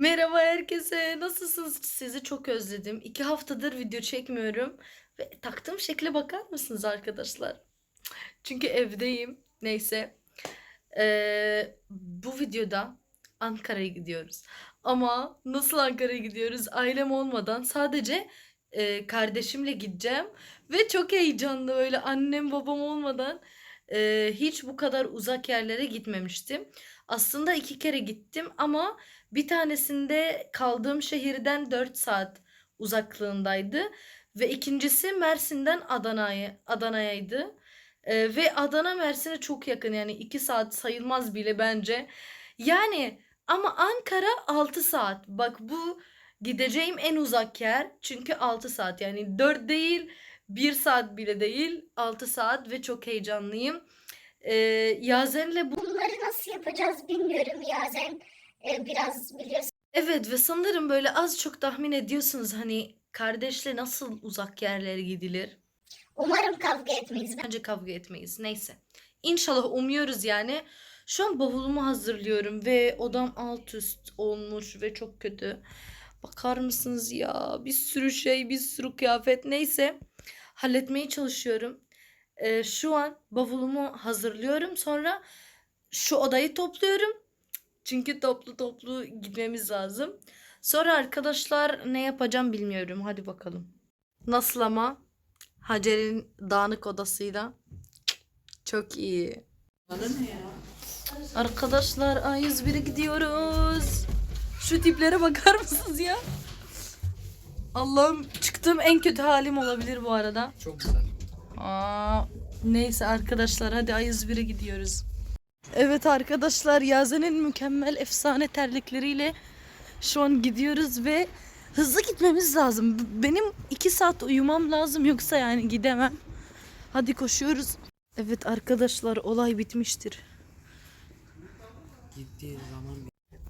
Merhaba herkese. Nasılsınız? Sizi çok özledim. İki haftadır video çekmiyorum. Ve taktığım şekle bakar mısınız arkadaşlar? Çünkü evdeyim. Neyse. Ee, bu videoda Ankara'ya gidiyoruz. Ama nasıl Ankara'ya gidiyoruz? Ailem olmadan sadece e, kardeşimle gideceğim. Ve çok heyecanlı böyle annem babam olmadan e, hiç bu kadar uzak yerlere gitmemiştim. Aslında iki kere gittim ama bir tanesinde kaldığım şehirden 4 saat uzaklığındaydı ve ikincisi Mersin'den Adana'ya Adana'yaydı. Ee, ve Adana Mersin'e çok yakın yani 2 saat sayılmaz bile bence. Yani ama Ankara 6 saat. Bak bu gideceğim en uzak yer çünkü 6 saat yani 4 değil 1 saat bile değil 6 saat ve çok heyecanlıyım. Ee, Yazen'le bu Bunları nasıl yapacağız bilmiyorum Yazen. Biraz biliyorsun. Evet ve sanırım böyle az çok tahmin ediyorsunuz hani kardeşle nasıl uzak yerlere gidilir. Umarım kavga etmeyiz. Bence kavga etmeyiz. Neyse. İnşallah umuyoruz yani. Şu an bavulumu hazırlıyorum ve odam alt üst olmuş ve çok kötü. Bakar mısınız ya? Bir sürü şey, bir sürü kıyafet. Neyse. Halletmeye çalışıyorum. Ee, şu an bavulumu hazırlıyorum. Sonra şu odayı topluyorum. Çünkü toplu toplu gitmemiz lazım. Sonra arkadaşlar ne yapacağım bilmiyorum. Hadi bakalım. Nasıl ama? Hacer'in dağınık odasıyla. Çok iyi. Arkadaşlar A101'e gidiyoruz. Şu tiplere bakar mısınız ya? Allah'ım çıktığım en kötü halim olabilir bu arada. Çok güzel. Aa, neyse arkadaşlar hadi A101'e gidiyoruz. Evet arkadaşlar Yazen'in mükemmel efsane terlikleriyle şu an gidiyoruz ve hızlı gitmemiz lazım. Benim iki saat uyumam lazım yoksa yani gidemem. Hadi koşuyoruz. Evet arkadaşlar olay bitmiştir. Gittiği zaman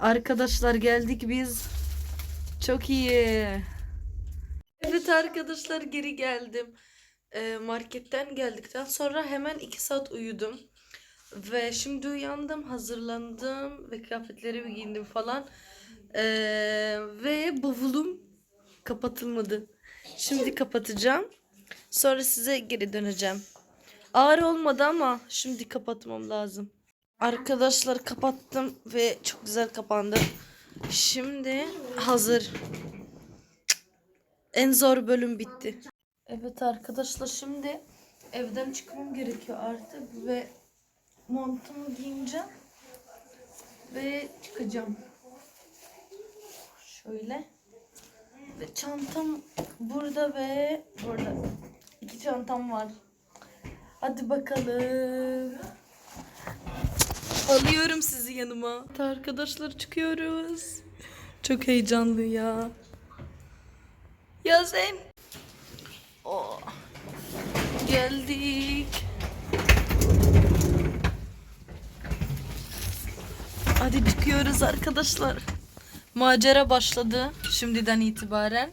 Arkadaşlar geldik biz. Çok iyi. Evet arkadaşlar geri geldim. Ee, marketten geldikten sonra hemen iki saat uyudum. Ve şimdi uyandım, hazırlandım ve kıyafetlerimi giyindim falan. Ee, ve bavulum kapatılmadı. Şimdi kapatacağım. Sonra size geri döneceğim. Ağır olmadı ama şimdi kapatmam lazım. Arkadaşlar kapattım ve çok güzel kapandı. Şimdi hazır. En zor bölüm bitti. Evet arkadaşlar şimdi evden çıkmam gerekiyor artık ve montumu giyineceğim ve çıkacağım. Şöyle. Ve çantam burada ve burada. İki çantam var. Hadi bakalım. Alıyorum sizi yanıma. Arkadaşlar çıkıyoruz. Çok heyecanlı ya. Ya sen. Oh. Geldik. Hadi çıkıyoruz arkadaşlar. Macera başladı şimdiden itibaren.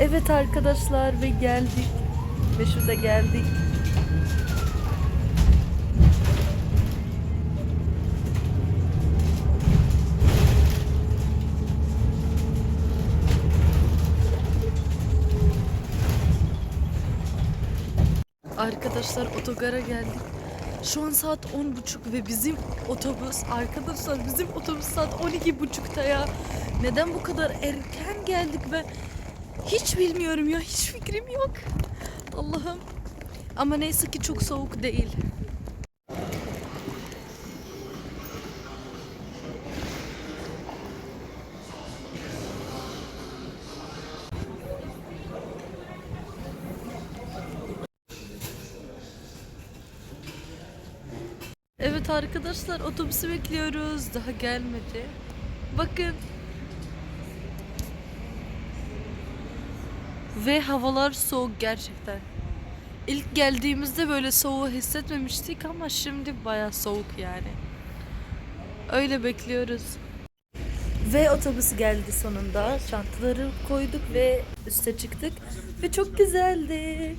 Evet arkadaşlar ve geldik. Ve şurada geldik. Arkadaşlar otogara geldik. Şu an saat 10.30 ve bizim otobüs arkadaşlar bizim otobüs saat 12.30'da ya. Neden bu kadar erken geldik ben hiç bilmiyorum ya hiç fikrim yok. Allah'ım. Ama neyse ki çok soğuk değil. Evet arkadaşlar otobüsü bekliyoruz. Daha gelmedi. Bakın. Ve havalar soğuk gerçekten. İlk geldiğimizde böyle soğuğu hissetmemiştik ama şimdi baya soğuk yani. Öyle bekliyoruz. Ve otobüs geldi sonunda. Çantaları koyduk ve üste çıktık. Ve çok güzeldi.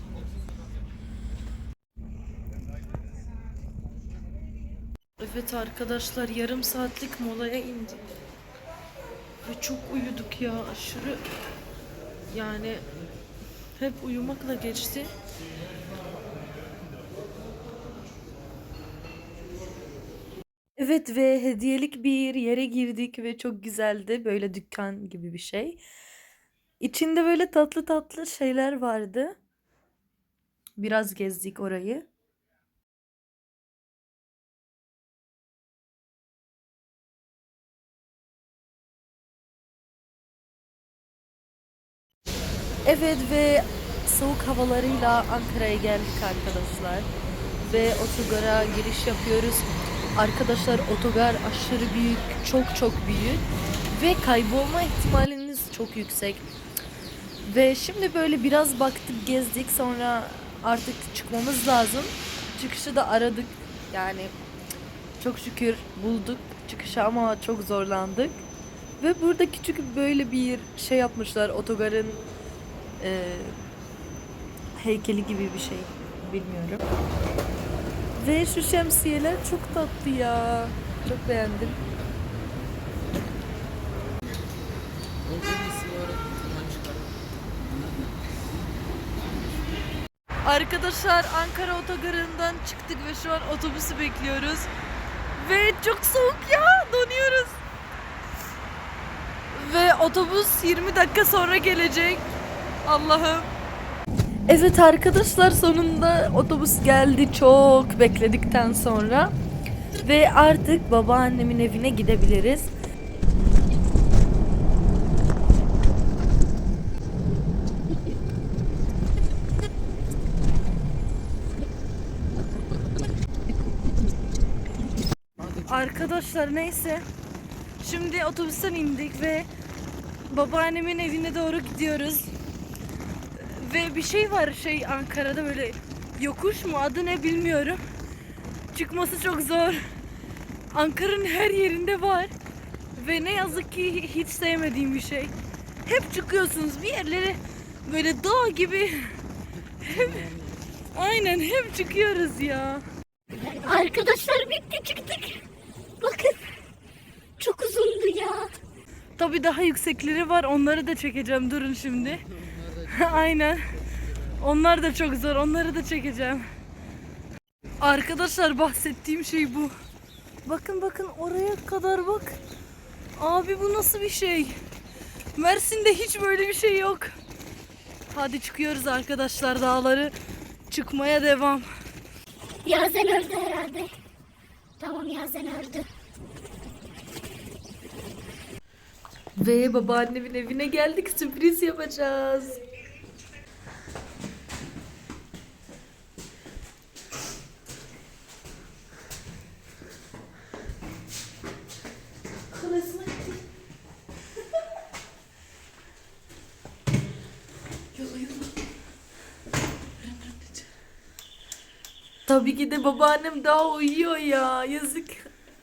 Evet arkadaşlar yarım saatlik molaya indik. Ve çok uyuduk ya aşırı. Yani hep uyumakla geçti. Evet ve hediyelik bir yere girdik ve çok güzeldi. Böyle dükkan gibi bir şey. İçinde böyle tatlı tatlı şeyler vardı. Biraz gezdik orayı. Evet ve soğuk havalarıyla Ankara'ya geldik arkadaşlar. Ve otogara giriş yapıyoruz. Arkadaşlar otogar aşırı büyük, çok çok büyük. Ve kaybolma ihtimaliniz çok yüksek. Ve şimdi böyle biraz baktık, gezdik. Sonra artık çıkmamız lazım. Çıkışı da aradık. Yani çok şükür bulduk çıkışı ama çok zorlandık. Ve burada küçük böyle bir şey yapmışlar otogarın e, heykeli gibi bir şey. Bilmiyorum. Ve şu şemsiyeler çok tatlı ya. Çok beğendim. Arkadaşlar Ankara otogarından çıktık ve şu an otobüsü bekliyoruz. Ve çok soğuk ya donuyoruz. Ve otobüs 20 dakika sonra gelecek. Allah'ım. Evet arkadaşlar sonunda otobüs geldi çok bekledikten sonra. Ve artık babaannemin evine gidebiliriz. Arkadaşlar neyse. Şimdi otobüsten indik ve babaannemin evine doğru gidiyoruz. Ve bir şey var şey Ankara'da böyle yokuş mu adı ne bilmiyorum. Çıkması çok zor. Ankara'nın her yerinde var. Ve ne yazık ki hiç sevmediğim bir şey. Hep çıkıyorsunuz bir yerlere böyle dağ gibi. Hep, aynen hep çıkıyoruz ya. Arkadaşlar bitti çıktık. Bakın. Çok uzundu ya. Tabii daha yüksekleri var. Onları da çekeceğim. Durun şimdi. Aynen. Onlar da çok zor. Onları da çekeceğim. Arkadaşlar bahsettiğim şey bu. Bakın bakın oraya kadar bak. Abi bu nasıl bir şey? Mersin'de hiç böyle bir şey yok. Hadi çıkıyoruz arkadaşlar dağları. Çıkmaya devam. Yazen öldü herhalde. Tamam Yazen öldü. Ve babaannemin evine geldik. Sürpriz yapacağız. Tabii ki de babaannem daha uyuyor ya. Yazık.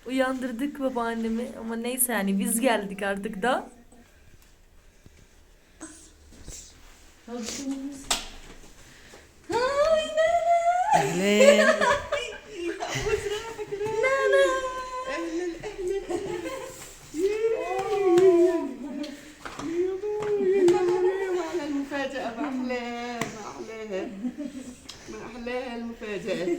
Uyandırdık babaannemi ama neyse yani biz geldik artık da. Ay, ne, أحلاها ما أحلاها المفاجأة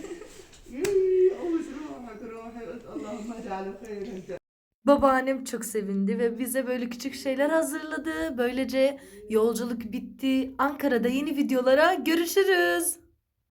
أوز روحك روحي قلت اللهم اجعله خير Babaannem çok sevindi ve bize böyle küçük şeyler hazırladı. Böylece yolculuk bitti. Ankara'da yeni videolara görüşürüz.